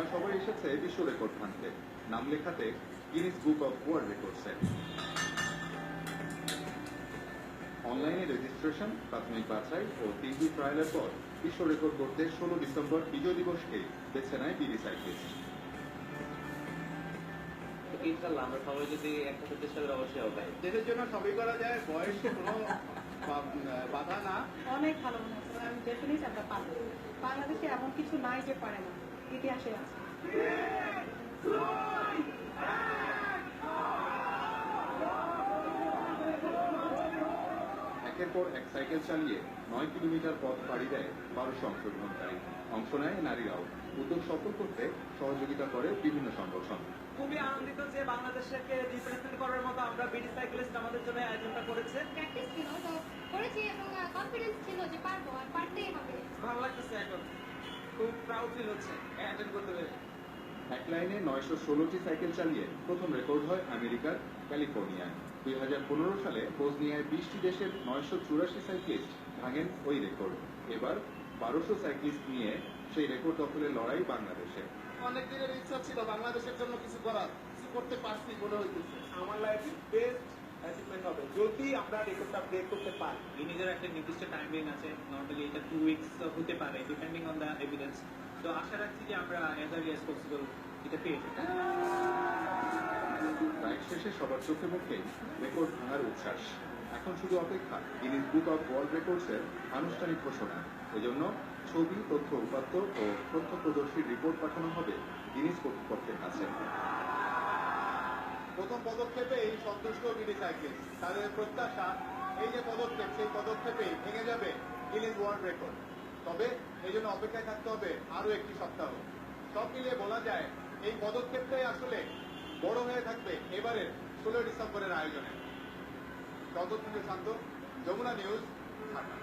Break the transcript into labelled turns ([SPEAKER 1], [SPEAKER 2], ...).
[SPEAKER 1] তারা সবাই এসেছে বিশ্ব রেকর্ড ভাঙতে। নাম লেখাতে গিনিস বুক অফ ওয়ার্ল্ড রেকর্ডসে অনলাইনে রেজিস্ট্রেশন প্রাথমিক বাছাই ও তিনটি ট্রায়ালের পর বিশ্ব রেকর্ড করতে ষোলো ডিসেম্বর বিজয় দিবসকে বেছে নেয় বিডি সাইক্লিস্ট
[SPEAKER 2] ইনশাল্লাহ আমরা সবাই যদি একসাথে চেষ্টা করি অবশ্যই হবে
[SPEAKER 3] দেশের জন্য সবই করা যায় বয়স কোনো বা- বাধা না।
[SPEAKER 4] অনেক ভালো মনে হচ্ছে। আমি ডেফিনেট আমরা পারব। বাংলাদেশে এমন কিছু নাই যে পারে না। ইতিহাসে আছে
[SPEAKER 1] একের পর এক সাইকেল চালিয়ে নয় কিলোমিটার পথ পাড়ি দেয় বারোশো অংশগ্রহণকারী অংশ নেয় নারীরাও উদ্যোগ সফল করতে সহযোগিতা করে বিভিন্ন সংগঠন।
[SPEAKER 5] খুবই আনন্দিত যে বাংলাদেশকে রিপ্রেজেন্ট করার মতো আমরা বিডি সাইক্লিস্ট আমাদের জন্য আয়োজনটা করেছে।
[SPEAKER 6] প্র্যাকটিস ছিল তো করেছি এবং কনফিডেন্স ছিল যে পারব আর পারতেই হবে।
[SPEAKER 5] ভালো লাগতেছে এখন। খুব প্রাউড ফিল হচ্ছে অ্যাটেন্ড করতে পেরে
[SPEAKER 1] এক লাইনে নয়শো ষোলোটি সাইকেল চালিয়ে প্রথম রেকর্ড হয় আমেরিকার ক্যালিফোর্নিয়ায়। দুই হাজার পনেরো সালে বসনিয়ায় বিশটি দেশের নয়শো চুরাশি সাইক্লিস্ট ভাঙেন ওই রেকর্ড এবার বারোশো সাইক্লিস্ট নিয়ে সেই রেকর্ড দখলের লড়াই বাংলাদেশে।
[SPEAKER 3] অনেক দিনের ইচ্ছা ছিল বাংলাদেশের জন্য কিছু করার। কিছু করতে পারছি মনে হইতেছে। আমার লাইফে বেস্ট যদি আমরা রেকর্ডটা ব্রেক করতে পারি
[SPEAKER 5] নিজের একটা নির্দিষ্ট টাইমিং আছে নর্মালি এটা টু উইকস হতে পারে ডিপেন্ডিং অন দ্য এভিডেন্স তো আশা রাখছি যে আমরা এজ আর্লি এজ পসিবল এটা পেয়ে যাব।
[SPEAKER 1] শেষে সবার চোখে মুখে রেকর্ড ভাঙার উচ্ছ্বাস। এখন শুধু অপেক্ষা গিনিস বুক অফ ওয়ার্ল্ড রেকর্ডসের আনুষ্ঠানিক ঘোষণা। এজন্য ছবি, তথ্য উপাত্ত ও প্রত্যক্ষদর্শীর রিপোর্ট পাঠানো হবে গিনিস কর্তৃপক্ষের কাছে।
[SPEAKER 3] প্রথম পদক্ষেপে এই সন্তুষ্ট বিডি সাইকেল তাদের প্রত্যাশা, এই যে পদক্ষেপ, সেই পদক্ষেপে ভেঙে যাবে গিনেস ওয়ার্ল্ড রেকর্ড তবে এই জন্য অপেক্ষায় থাকতে হবে আরও একটি সপ্তাহ। সব মিলিয়ে বলা যায়, এই পদক্ষেপটাই আসলে বড় হয়ে থাকবে এবারের ষোলো ডিসেম্বরের আয়োজনে। ততক্ষণ শান্ত, যমুনা নিউজ, ঢাকা।